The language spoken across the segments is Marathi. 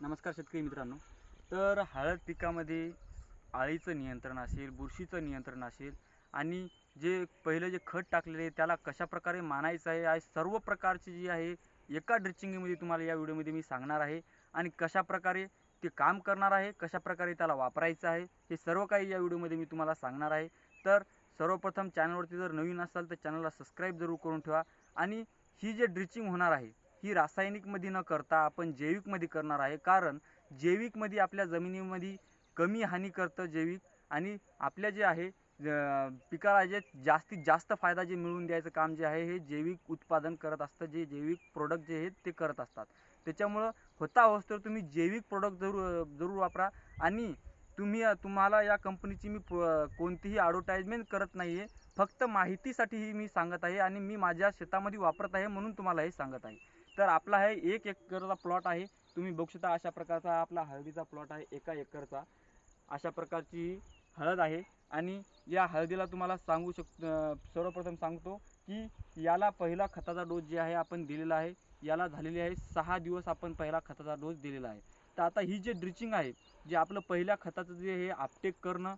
नमस्कार शेतकरी मित्रांनो. तर हळद पिकामध्ये अळीचं नियंत्रण असेल बुरशीचं नियंत्रण असेल आणि जे पहिलं जे खत टाकलेलं आहे त्याला कशाप्रकारे मानायचं आहे आज सर्व प्रकारची जी आहे एका ड्रिचिंगमध्ये तुम्हाला या व्हिडिओमध्ये मी सांगणार आहे आणि कशाप्रकारे ते काम करणार आहे कशाप्रकारे त्याला वापरायचं आहे हे सर्व काही या व्हिडिओमध्ये मी तुम्हाला सांगणार आहे. तर सर्वप्रथम चॅनलवरती जर नवीन असाल तर चॅनलला सबस्क्राईब जरूर करून ठेवा आणि ही जे ड्रिचिंग होणार आहे ही रासायनिकमध्ये न करता आपण जैविकमध्ये करणार आहे. कारण जैविकमध्ये आपल्या जमिनीमध्ये कमी हानी करतं जैविक आणि आपल्या जे आहे पिकाला जे जास्तीत जास्त फायदा जे मिळवून द्यायचं काम जे आहे हे जैविक उत्पादन करत असतं. जे जैविक प्रोडक्ट जे आहेत ते करत असतात. त्याच्यामुळं होता होस तर तुम्ही जैविक प्रोडक्ट जरूर जरूर वापरा. आणि तुम्ही तुम्हाला या कंपनीची मी कोणतीही ॲडव्हर्टाईजमेंट करत नाही आहे फक्त माहितीसाठी ही मी सांगत आहे आणि मी माझ्या शेतामध्ये वापरत आहे म्हणून तुम्हाला हे सांगत आहे. तर आपला हे एक एकरचा प्लॉट आहे. तुम्ही बघू शकता अशा प्रकारचा आपला हळदीचा प्लॉट आहे एका एकरचा. अशा प्रकारची हळद आहे. आणि या हळदीला तुम्हाला सांगू शक सर्वप्रथम सांगतो की याला पहिला खताचा डोस जे आहे आपण दिलेला आहे याला झालेली आहे सहा दिवस आपण पहिला खताचा डोस दिलेला आहे. तर आता ही जे ड्रिचिंग आहे जे आपलं पहिल्या खताचं जे हे आपटेक करणं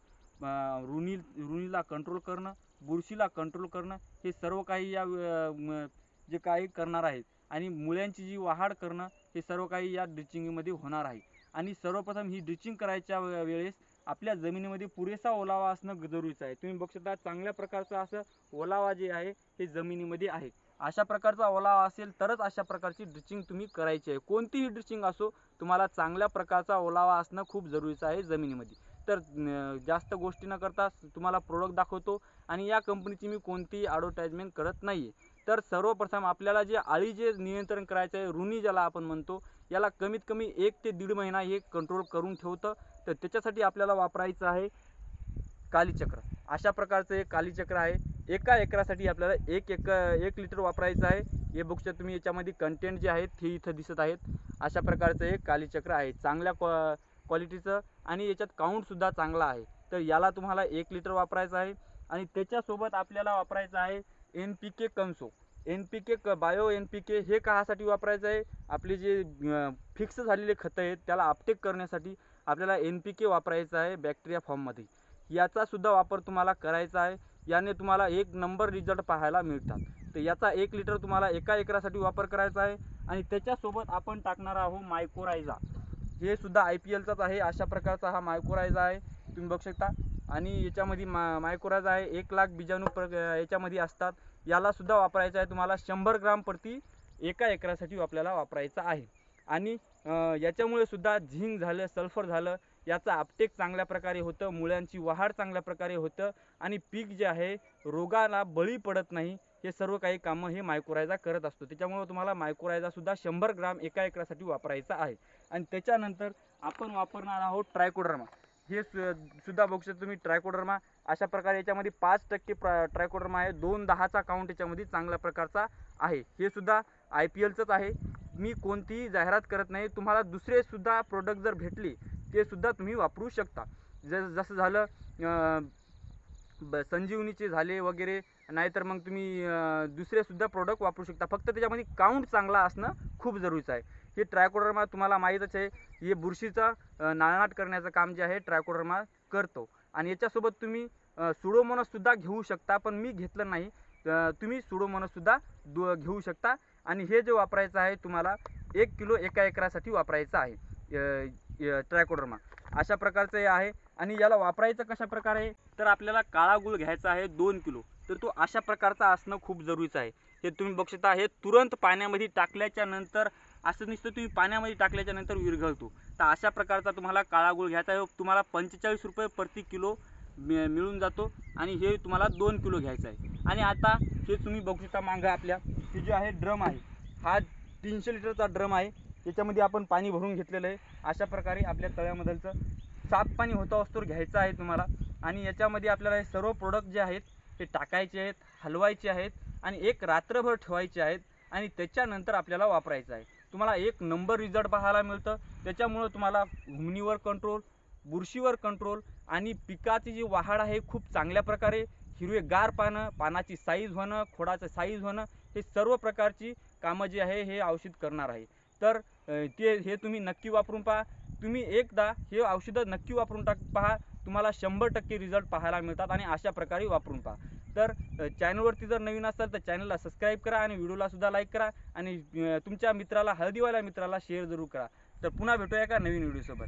रुनी रुनीला कंट्रोल करणं बुरशीला कंट्रोल करणं हे सर्व काही या जे काही करणार आहेत आणि मुलांची जी वाढ करणं हे सर्व काही या ड्रिचिंगमध्ये होणार आहे. आणि सर्वप्रथम ही ड्रिचिंग करायच्या वेळेस आपल्या जमिनीमध्ये पुरेसा ओलावा असणं जरुरीचं आहे. तुम्ही बघू शकता चांगल्या प्रकारचं असं ओलावा जे आहे हे जमिनीमध्ये आहे. अशा प्रकारचा ओलावा असेल तरच अशा प्रकारची ड्रिचिंग तुम्ही करायची आहे. कोणतीही ड्रिचिंग असो तुम्हाला चांगल्या प्रकारचा ओलावा असणं खूप जरुरीचं आहे जमिनीमध्ये. तर जास्त गोष्टी न करता तुम्हाला प्रोडक्ट दाखवतो आणि या कंपनीची मी कोणतीही ॲडव्हर्टाईजमेंट करत नाही आहे तर सर्वप्रथम आपल्याला जे आळी जे नियंत्रण करायचं आहे रुनी ज्याला आपण म्हणतो याला कमीत कमी एक ते दीड महिना हे कंट्रोल करून ठेवतं. तर त्याच्यासाठी आपल्याला वापरायचं आहे कालीचक्र अशा प्रकारचं एक कालीचक्र आहे. एका एकरासाठी आपल्याला एक एक एक लिटर वापरायचं आहे. हे बुकच्या तुम्ही याच्यामध्ये कंटेंट जे आहेत ते इथं दिसत आहेत. अशा प्रकारचं एक कालीचक्र आहे. चांगल्या क्वा क्वालिटीचं आणि याच्यात काउंटसुद्धा चांगला आहे. तर याला तुम्हाला एक लिटर वापरायचं आहे. आणि त्याच्यासोबत आपल्याला वापरायचं आहे एन पी के कन्सो एन पी के क बायो एन पी के हे काहासाठी वापरायचं आहे. आपले जे फिक्स झालेले खतं आहेत त्याला अपटेक करण्यासाठी आपल्याला एन पी के वापरायचं आहे बॅक्टेरिया फॉर्ममध्ये याचासुद्धा वापर तुम्हाला करायचा आहे. याने तुम्हाला एक नंबर रिझल्ट पाहायला मिळतात. तर याचा एक लिटर तुम्हाला एका एकरासाठी वापर करायचा आहे. आणि त्याच्यासोबत आपण टाकणार आहोत मायकोरायझा हे सुद्धा आय पी एलचाच आहे. अशा प्रकारचा हा मायकोरायझा आहे. तुम्ही बघू शकता. आणि याच्यामध्ये मा मायकोरायझा आहे एक लाख बीजाणू प्र याच्यामध्ये असतात. याला सुद्धा वापरायचं आहे. तुम्हाला शंभर ग्राम प्रति एका एकरासाठी आपल्याला वापरायचा आहे. आणि याच्यामुळे सुद्धा झिंक झालं सल्फर झालं याचा अपटेक चांगल्या प्रकारे होतं मुळ्यांची वाढ चांगल्या प्रकारे होतं आणि पीक जे आहे रोगाला बळी पडत नाही हे सर्व काही कामं हे मायक्रोरायझा करत असतो. त्याच्यामुळे तुम्हाला मायक्रोरायझासुद्धा शंभर ग्राम एका एकरासाठी वापरायचा आहे. आणि त्याच्यानंतर आपण वापरणार आहोत ट्रायकोडर्मा. हे सु सुद्धा बघू शकता तुम्ही ट्रायकोडर्मा. अशा प्रकारे याच्यामध्ये पाच टक्के प्रा ट्रायकोडर्मा आहे. दोन दहाचा काउंट याच्यामध्ये चांगल्या प्रकारचा आहे. हे सुद्धा आय पी एलचंच आहे. मी कोणतीही जाहिरात करत नाही. तुम्हाला दुसरेसुद्धा प्रोडक्ट जर भेटले ते सुद्धा तुम्ही वापरू शकता. जस जसं झालं ब संजीवनीचे झाले वगैरे नाहीतर मग तुम्ही दुसरेसुद्धा प्रोडक्ट वापरू शकता. फक्त त्याच्यामध्ये काउंट चांगला असणं खूप जरुरीचं आहे. हे ट्रायकोडर्मा तुम्हाला माहीतच आहे. हे बुरशीचा नाळनाट करण्याचं काम जे आहे ट्रायकोडर्मा करतो. आणि याच्यासोबत तुम्ही सुडोमोनससुद्धा घेऊ शकता पण मी घेतलं नाही. तुम्ही सुडोमोनससुद्धा दु घेऊ शकता. आणि हे जे वापरायचं आहे तुम्हाला एक किलो एका एकरासाठी वापरायचं आहे ट्रायकोडर्मा अशा प्रकारचं हे आहे. आणि याला वापरायचं कशा प्रकारे? तर आपल्याला काळा गुळ घ्यायचा आहे दोन किलो. तर तो अशा प्रकारचा असणं खूप जरुरीचं आहे. हे तुम्ही बक्षता हे तुरंत पाण्यामध्ये टाकल्याच्या नंतर असं नुसतं तुम्ही पाण्यामध्ये टाकल्याच्या नंतर विरघळतो. तर अशा प्रकारचा तुम्हाला काळा गुळ घ्यायचा आहे. तुम्हाला पंचेचाळीस रुपये प्रति किलो मि मिळून जातो. आणि हे तुम्हाला दोन किलो घ्यायचं आहे. आणि आता हे तुम्ही बघू शकता मागं आपल्या. हे जे आहे ड्रम आहे हा तीनशे लिटरचा ड्रम आहे. याच्यामध्ये आपण पाणी भरून घेतलेलं आहे. अशा प्रकारे आपल्या तळ्यामधलचं साफ पाणी होता असतो घ्यायचं आहे तुम्हाला. आणि याच्यामध्ये आपल्याला हे सर्व प्रोडक्ट जे आहेत ते टाकायचे आहेत हलवायचे आहेत. आणि एक रात्रभर ठेवायचे आहेत. आणि त्याच्यानंतर आपल्याला वापरायचं आहे. तुम्हाला एक नंबर रिझल्ट पाहायला मिळतं. त्याच्यामुळं तुम्हाला घुमणीवर कंट्रोल बुरशीवर कंट्रोल आणि पिकाची जी वाढ आहे खूप चांगल्या प्रकारे हिरवेगार पानं पानाची साईज होणं खोडाचं साईज होणं हे सर्व प्रकारची कामं जी आहे हे औषध करणार आहे. तर ते हे तुम्ही नक्की वापरून पहा. तुम्ही एकदा हे औषधं नक्की वापरून टाक पहा. तुम्हाला शंभर टक्के रिझल्ट पाहायला मिळतात आणि अशा प्रकारे वापरून पहा. तर चॅनलवरती जर नवीन असाल तर चॅनलला सबस्क्राईब करा आणि व्हिडिओलासुद्धा लाईक करा आणि तुमच्या मित्राला हळदीवाल्या मित्राला शेअर जरूर करा. तर पुन्हा भेटूया एका नवीन व्हिडिओसोबत